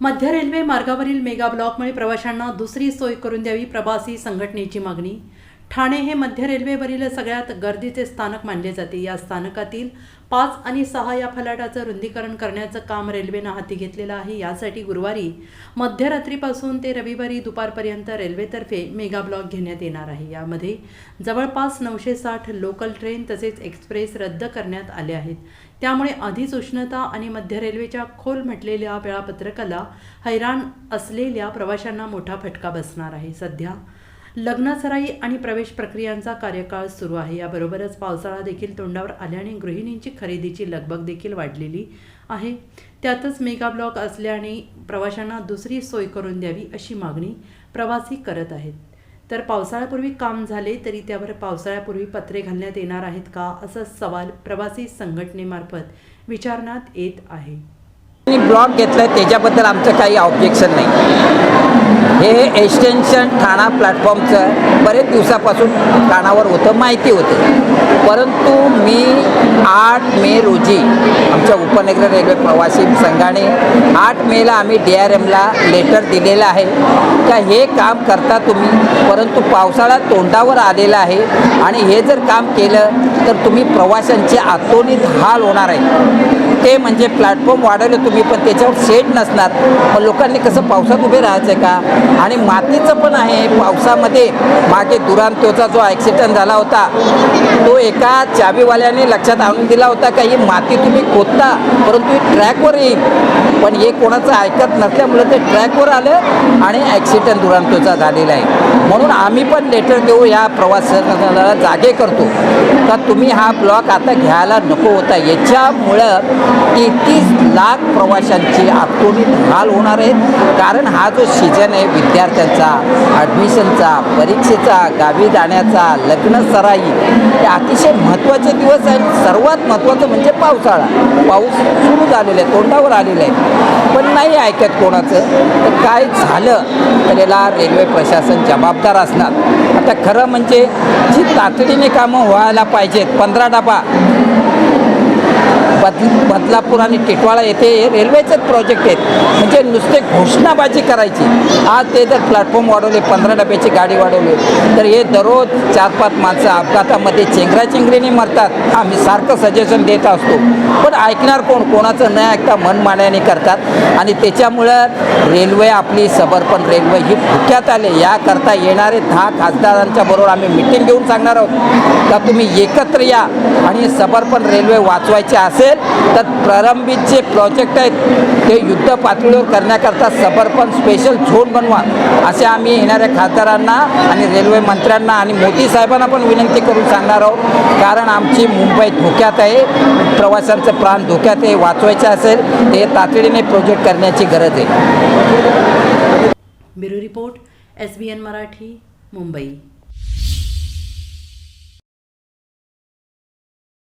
मध्य रेल्वे मार्गावरील मेगा ब्लॉकमुळे प्रवाशांना दुसरी सोय करून द्यावी प्रवासी संघटनेची मागणी ठाणे हे मध्य रेल्वेवरील सगळ्यात गर्दीचे स्थानक मानले जाते. या स्थानकातील पाच आणि सहा या फलाटाचं रुंदीकरण करण्याचं काम रेल्वेनं हाती घेतलेलं आहे. यासाठी गुरुवारी मध्यरात्रीपासून ते रविवारी दुपारपर्यंत रेल्वेतर्फे मेगा ब्लॉक घेण्यात येणार आहे. यामध्ये जवळपास नऊशे साठ लोकल ट्रेन तसेच एक्सप्रेस रद्द करण्यात आले आहेत. त्यामुळे आधीच उष्णता आणि मध्य रेल्वेच्या खोल म्हटलेल्या वेळापत्रकाला हैराण असलेल्या प्रवाशांना मोठा फटका बसणार आहे. सध्या लग्नसराई आणि प्रवेश प्रक्रियांचा कार्यकाळ सुरू आहे. याबरोबरच पावसाळा देखील तोंडावर आल्याने गृहिणींची खरेदीची लगबग देखील वाढलेली आहे. त्यातच मेगा ब्लॉक असल्याने प्रवाशांना दुसरी सोय करून द्यावी अशी मागणी प्रवासी करत आहेत. तर पावसाळ्यापूर्वी काम झाले तरी त्यावर पावसाळ्यापूर्वी पत्रे घालण्यात येणार आहेत का? असा सवाल प्रवासी संघटनेमार्फत विचारण्यात येत आहे. मी ब्लॉक घेतलं त्याच्याबद्दल आमचं काही ऑब्जेक्शन नाही. हे एक्सटेन्शन ठाणा प्लॅटफॉर्मचं बरेच दिवसापासून कानावर होतं माहिती होतं. परंतु मी आठ मे रोजी आमच्या उपनगर रेल्वे प्रवासी संघाने आठ मेला आम्ही डी आर एमला लेटर दिलेलं आहे. का हे काम करता तुम्ही? परंतु पावसाळा तोंडावर आलेला आहे आणि हे जर काम केलं तर तुम्ही प्रवाशांचे आतोनीत हाल होणार आहे. ते म्हणजे प्लॅटफॉर्म वाढवले तुम्ही पण त्याच्यावर सेट नसणार. पण लोकांनी कसं पावसात उभे राहायचं आहे का? आणि मातीचं पण आहे पावसामध्ये मागे दुरांतोचा जो ॲक्सिडंट झाला होता तो एका चावीवाल्याने लक्षात आणून दिला होता का ही माती तुम्ही खोदता परंतु ही ट्रॅकवर येईल. पण हे कोणाचं ऐकत नसल्यामुळे ते ट्रॅकवर आलं आणि ॲक्सिडंट दुरांतोचा झालेला आहे. म्हणून आम्ही पण लेटर देऊ या प्रवास जागे करतो. का तुम्ही हा ब्लॉक आता घ्यायला नको होता. याच्यामुळं तेहतीस लाख प्रवाशांची आतोनीत हाल होणार आहेत कारण हा जो सीझन आहे विद्यार्थ्यांचा ॲडमिशनचा परीक्षेचा गावी जाण्याचा लग्न सराई हे अतिशय महत्त्वाचे दिवस आहेत. सर्वात महत्त्वाचं म्हणजे पावसाळा. पाऊस सुरू झालेला आहे तोंडावर आलेला आहे. पण नाही ऐकत कोणाचं. तर काय झालं? तर याला रेल्वे प्रशासन जबाबदार असणार. आता खरं म्हणजे जी तातडीने कामं व्हायला पाहिजेत पंधरा डबा बद बदलापूर आणि टिटवाळा येथे रेल्वेचेच प्रोजेक्ट आहेत. म्हणजे नुसते घोषणाबाजी करायची. आज ते जर प्लॅटफॉर्म वाढवले पंधरा डब्याची गाडी वाढवली तर हे दररोज चार पाच माणसं अपघातामध्ये चेंगराचेंगरीने मरतात. आम्ही सारखं सजेशन देत असतो. पण ऐकणार कोण? कोणाचं न ऐकता मनमान्याने करतात. आणि त्याच्यामुळं रेल्वे आपली सबर्पण रेल्वे ही फुक्यात आले. याकरता येणारे दहा खासदारांच्या बरोबर आम्ही मिटिंग घेऊन सांगणार आहोत. का तुम्ही एकत्र या आणि सबर्पण रेल्वे वाचवायचे असेल तर प्रारंभित जे प्रोजेक्ट आहेत ते युद्ध पातळीवर करण्याकरता सबर्पण स्पेशल झोन बनवा असे आम्ही येणाऱ्या खासदारांना आणि रेल्वे मंत्र्यांना आणि मोदी साहेबांना पण विनंती करून सांगणार आहोत. कारण आमची मुंबई धोक्यात आहे प्रवाशांचं प्राण धोक्यात आहे वाचवायचे असेल ते तातडीने प्रोजेक्ट करण्याची गरज आहे. Bureau report S B N Marathi Mumbai.